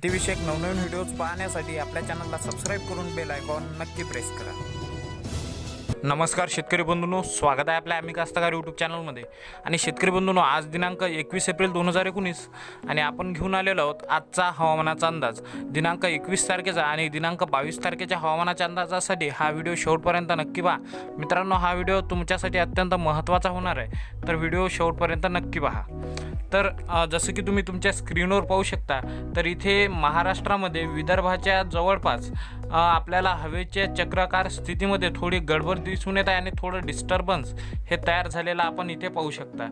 शेतीविषयक नवनवीन व्हिडिओज पाहण्यासाठी आपल्या चॅनलला सबस्क्राईब करून बेल आयकॉन नक्की प्रेस करा. नमस्कार शेतकरी बंधूंनो स्वागत आहे आपल्या आम्ही कास्तकार यूट्यूब चॅनलमध्ये आणि शेतकरी बंधूंनो आज दिनांक एकवीस एप्रिल दोन हजार एकोणीस आणि आपण घेऊन आलेलो आहोत आजचा हवामानाचा अंदाज. दिनांक एकवीस तारखेचा आणि दिनांक बावीस तारखेच्या हवामानाच्या अंदाजासाठी हा व्हिडिओ शेवटपर्यंत नक्की पहा. मित्रांनो हा व्हिडिओ तुमच्यासाठी अत्यंत महत्त्वाचा होणार आहे. तर व्हिडिओ शेवटपर्यंत नक्की पहा. तर जसं की तुम्ही तुमच्या स्क्रीनवर पाहू शकता तर इथे महाराष्ट्रामध्ये विदर्भाच्या जवळपास आपल्याला हवेच्या चक्राकार स्थितीमध्ये थोडी गडबड दिसून येत आहे आणि थोडं डिस्टर्बन्स हे तयार झालेलं आपण इथे पाहू शकता.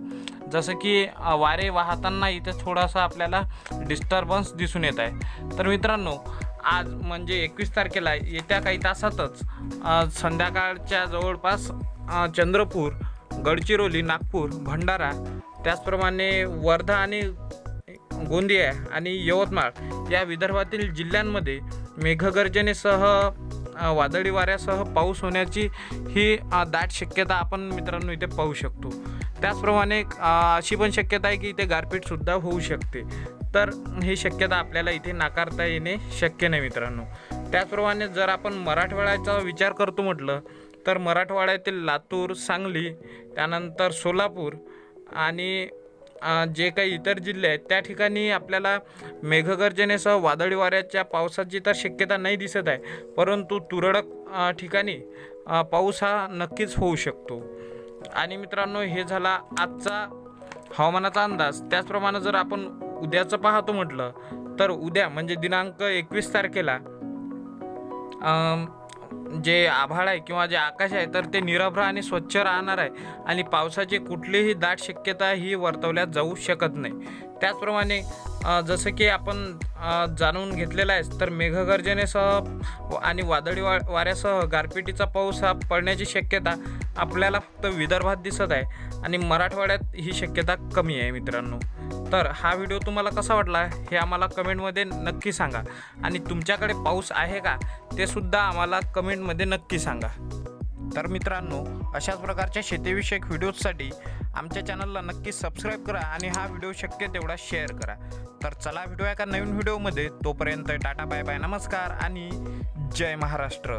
जसं की वारे वाहताना इथे थोडासा आपल्याला डिस्टर्बन्स दिसून येत आहे. तर मित्रांनो आज म्हणजे एकवीस तारखेला येत्या काही तासातच संध्याकाळच्या जवळपास चंद्रपूर गडचिरोली नागपूर भंडारा त्याचप्रमाणे वर्धा आणि गोंदिया आणि यवतमाळ या विदर्भातील जिल्ह्यांमध्ये मेघगर्जनेसह वादळी वाऱ्यासह पाऊस होण्याची ही दाट शक्यता आपण मित्रांनो इथे पाहू शकतो. त्याचप्रमाणे अशी पण शक्यता आहे की इथे गारपीटसुद्धा होऊ शकते. तर ही शक्यता आपल्याला इथे नाकारता येणे शक्य नाही मित्रांनो. त्याचप्रमाणे जर आपण मराठवाड्याचा विचार करतो म्हटलं तर मराठवाड्यातील लातूर सांगली त्यानंतर सोलापूर आणि जे काही इतर जिल्हे आहेत त्या ठिकाणी आपल्याला मेघगर्जनेसह वादळी वाऱ्याच्या पावसाची तर शक्यता नाही दिसत आहे. परंतु तुरळक ठिकाणी पाऊस हा नक्कीच होऊ शकतो. आणि मित्रांनो हे झाला आजचा हवामानाचा अंदाज. त्याचप्रमाणे जर आपण उद्याचं पाहतो म्हटलं तर उद्या म्हणजे दिनांक एकवीस तारखेला जे आभाळ आहे किंवा जे आकाश आहे तर ते निरभ्र आणि स्वच्छ राहणार आहे. आणि पावसाची कुठलीही दाट शक्यता ही वर्तवल्या जाऊ शकत नाही. त्याचप्रमाणे जसं की आपण जाणून घेतलेलं आहे तर मेघगर्जनेसह आणि वादळी वा वाऱ्यासह गारपिटीचा पाऊस हा पडण्याची शक्यता आपल्याला फक्त विदर्भात दिसत आहे आणि मराठवाड्यात ही शक्यता कमी आहे मित्रांनो. तर हा व्हिडिओ तुम्हाला कसा वाटला हे आम्हाला कमेंटमध्ये नक्की सांगा. आणि तुमच्याकडे पाऊस आहे का ते सुद्धा आम्हाला कमेंटमध्ये नक्की सांगा. तर मित्रांनो अशाच प्रकारच्या शेतीविषयक व्हिडिओजसाठी आमच्या चॅनलला नक्की सबस्क्राईब करा आणि हा व्हिडिओ शक्य तेवढा शेअर करा. तर चला व्हिडिओ एका नवीन व्हिडिओमध्ये. तोपर्यंत टाटा बाय बाय. नमस्कार आणि जय महाराष्ट्र.